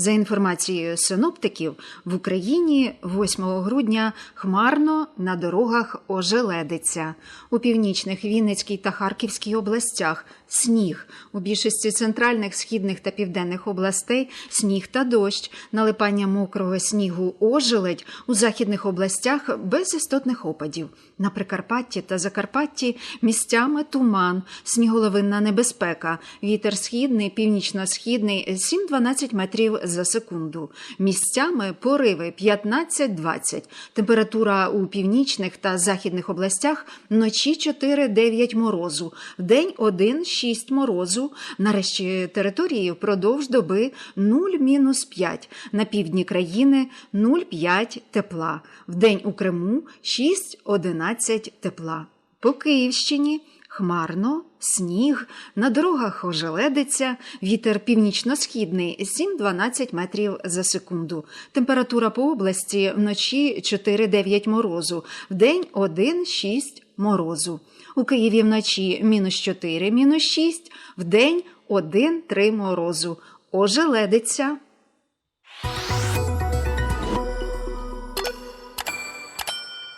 За інформацією синоптиків, в Україні 8 грудня хмарно на дорогах ожеледиться. У північних Вінницькій та Харківській областях сніг. У більшості центральних, східних та південних областей сніг та дощ, налипання мокрого снігу ожеледь у західних областях без істотних опадів. На Прикарпатті та Закарпатті місцями туман, сніголовинна небезпека, вітер східний, північно-східний 7-12 метрів за секунду. Місцями пориви 15-20. Температура у північних та західних областях вночі 4-9 морозу, вдень 1-6 морозу. Нарешті території впродовж доби 0-5. На півдні країни 0,5 тепла. Вдень у Криму 6-11 тепла. По Київщині хмарно, сніг, на дорогах ожеледиться, вітер північно-східний 7-12 метрів за секунду. Температура по області вночі 4-9 морозу, вдень 1-6 морозу. У Києві вночі мінус 4, мінус 6, вдень 1-3 морозу. Ожеледиться.